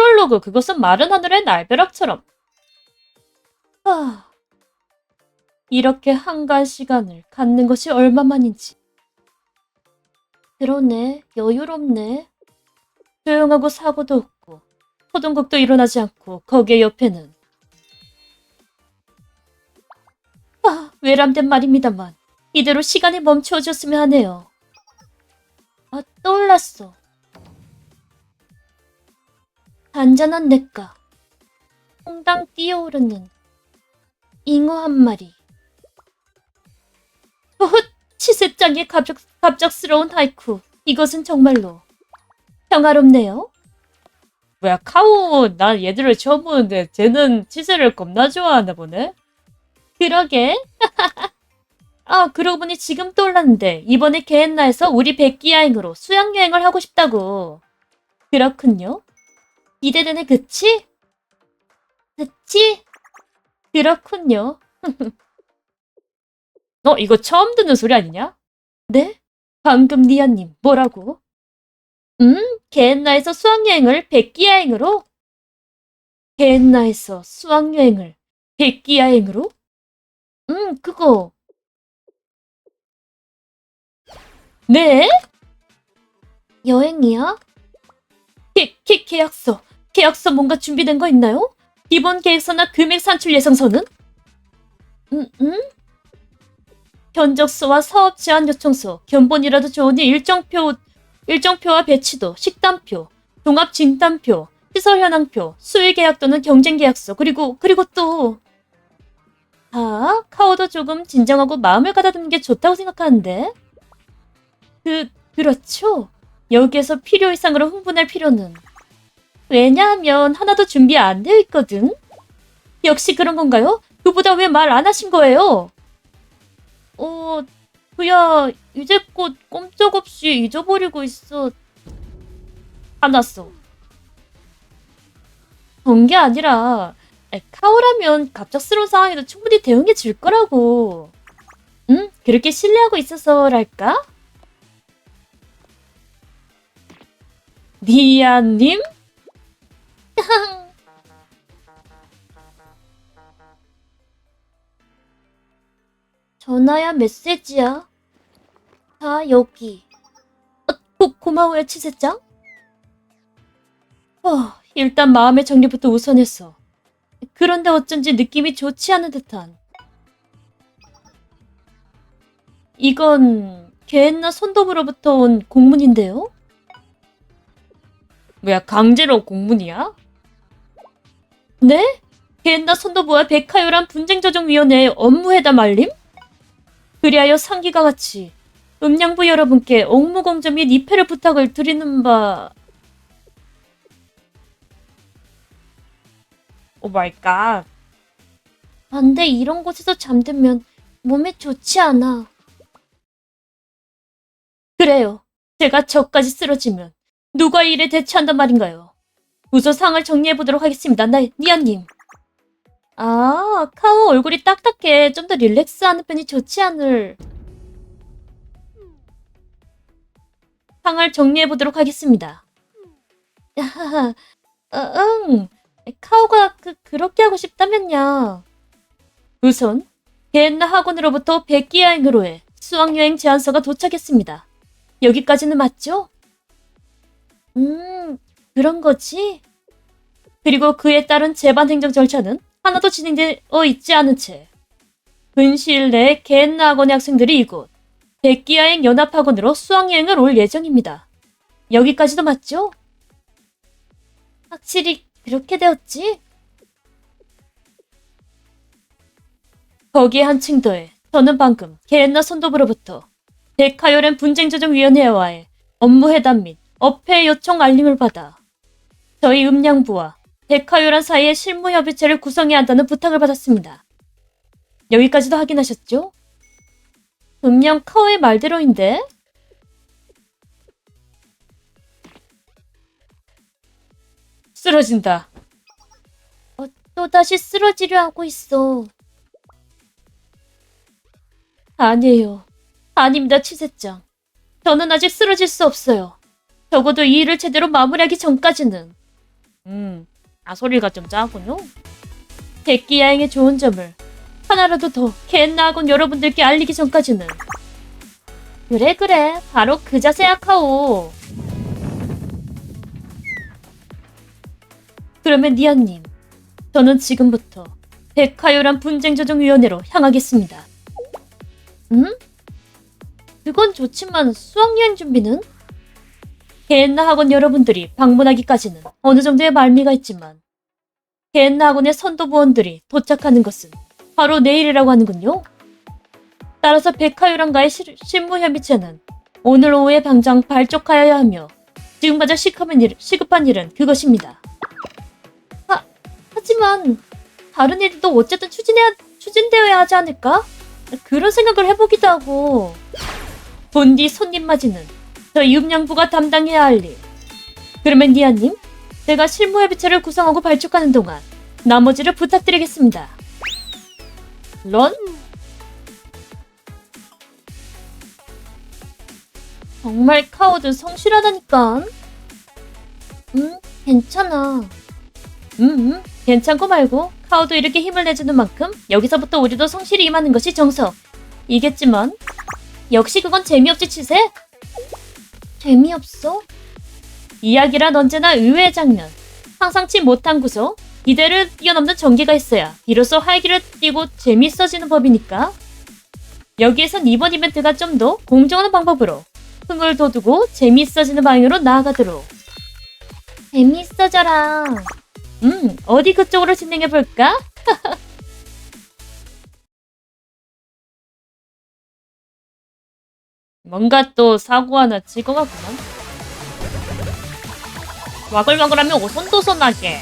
프롤로그 그것은 마른 하늘의 날벼락처럼. 아, 이렇게 한가한 시간을 갖는 것이 얼마만인지. 그러네, 여유롭네. 조용하고 사고도 없고, 소동극도 일어나지 않고, 거기에 옆에는. 아, 외람된 말입니다만, 이대로 시간이 멈추어졌으면 하네요. 아, 떠올랐어. 잔잔한 냇가. 홍당 뛰어오르는 잉어 한 마리. 어헛! 치세짱의 갑작, 갑작스러운 하이쿠. 이것은 정말로 평화롭네요. 뭐야, 카오, 난 얘들을 처음 보는데 쟤는 치세를 겁나 좋아하나 보네? 그러게. 아, 그러고 보니 지금 떠올랐는데 이번에 게엔나에서 우리 백기야행으로 수양여행을 하고 싶다고. 그렇군요. 기대되네, 그치? 그치? 그렇군요. 너 이거 처음 듣는 소리 아니냐? 네? 방금 니아님, 뭐라고? 음, 게엔나에서 수학여행을 백기야행으로? 게엔나에서 수학여행을 백기야행으로? 음, 그거. 네? 여행이야? 계, 계, 계약서. 계약서 뭔가 준비된 거 있나요? 기본 계획서나 금액 산출 예상서는? 음, 음? 견적서와 사업 제한 요청서, 견본이라도 좋으니 일정표, 일정표와 배치도, 식단표, 종합 진단표, 시설 현황표, 수의 계약 또는 경쟁 계약서, 그리고, 그리고 또, 아, 카오도 조금 진정하고 마음을 가다듬는 게 좋다고 생각하는데? 그, 그렇죠. 여기에서 필요 이상으로 흥분할 필요는. 왜냐하면 하나도 준비 안 되어 있거든. 역시 그런 건가요? 그보다 왜 말 안 하신 거예요? 어, 그야 이제껏 꼼짝없이 잊어버리고 있어. 화났어. 그런 게 아니라 에, 카오라면 갑작스러운 상황에도 충분히 대응해 줄 거라고. 응? 그렇게 신뢰하고 있어서랄까? 니아님? 전화야 메시지야. 다 여기. 어, 고, 고마워요 치세짱. 어, 일단 마음의 정리부터 우선했어. 그런데 어쩐지 느낌이 좋지 않은 듯한. 이건 게엔나 손톱으로부터 온 공문인데요? 뭐야 강제로 공문이야? 네? 게엔나 손도부와 백하요란 분쟁조정위원회의 업무회담 알림? 그리하여 상기가 같이 음량부 여러분께 옥무공점 및 입회를 부탁을 드리는 바... 오 마이 갓. 안돼 이런 곳에서 잠들면 몸에 좋지 않아. 그래요. 제가 저까지 쓰러지면 누가 이 일에 대처한단 말인가요? 우선 상을 정리해보도록 하겠습니다. 나, 니아님. 아, 카오 얼굴이 딱딱해. 좀 더 릴렉스하는 편이 좋지 않을. 상을 정리해보도록 하겠습니다. 어, 응. 카오가 그, 그렇게 하고 싶다면야. 우선, 게엔나 학원으로부터 백기여행으로의 수학여행 제안서가 도착했습니다. 여기까지는 맞죠? 음, 그런 거지? 그리고 그에 따른 재반 행정 절차는 하나도 진행되어 있지 않은 채 근시일 내에 겐나 학원의 학생들이 이곳 백기야행 연합학원으로 수학여행을 올 예정입니다. 여기까지도 맞죠? 확실히 그렇게 되었지? 거기에 한층 더해 저는 방금 게엔나 손도부로부터 데카요렌 분쟁조정위원회와의 업무회담 및 업회 요청 알림을 받아 저희 음량부와 데카요란 사이의 실무협의체를 구성해야 한다는 부탁을 받았습니다. 여기까지도 확인하셨죠? 분명 카오의 말대로인데? 쓰러진다. 어, 또다시 쓰러지려 하고 있어. 아니에요. 아닙니다, 치세짱. 저는 아직 쓰러질 수 없어요. 적어도 이 일을 제대로 마무리하기 전까지는. 음, 아 소리가 좀 작군요. 백기 야행의 좋은 점을 하나라도 더 겐나 학원 여러분들께 알리기 전까지는 그래 그래 바로 그 자세야 카오. 그러면 니아님, 저는 지금부터 백화요란 분쟁조정위원회로 향하겠습니다. 음? 그건 좋지만 수학여행 준비는? 개엔나 학원 여러분들이 방문하기까지는 어느 정도의 말미가 있지만 개엔나 학원의 선도부원들이 도착하는 것은 바로 내일이라고 하는군요. 따라서 백화요란과의 시- 실무 협의체는 오늘 오후에 당장 발족하여야 하며 지금 가장 시급한, 일, 시급한 일은 그것입니다. 하, 하지만 다른 일도 어쨌든 추진해야, 추진되어야 하지 않을까? 그런 생각을 해보기도 하고 본디 손님 맞이는 저희 읍양부가 담당해야 할 일. 그러면 니아님, 제가 실무협의체를 구성하고 발족하는 동안 나머지를 부탁드리겠습니다. 런? 정말 카오드 성실하다니까. 응, 괜찮아. 음, 음, 괜찮고 말고 카오도 이렇게 힘을 내주는 만큼 여기서부터 우리도 성실히 임하는 것이 정석 이겠지만 역시 그건 재미없지 치세? 재미없어? 이야기란 언제나 의외의 장면. 상상치 못한 구조 기대를 뛰어넘는 전개가 있어야 비로소 활기를 띠고 재밌어지는 법이니까. 여기에선 이번 이벤트가 좀 더 공정한 방법으로 흥을 돋우고 재미있어지는 방향으로 나아가도록. 재미있어져라. 음, 어디 그쪽으로 진행해 볼까? 뭔가 또 사고 하나 치고 가구만. 와글와글하면 오손도손하게.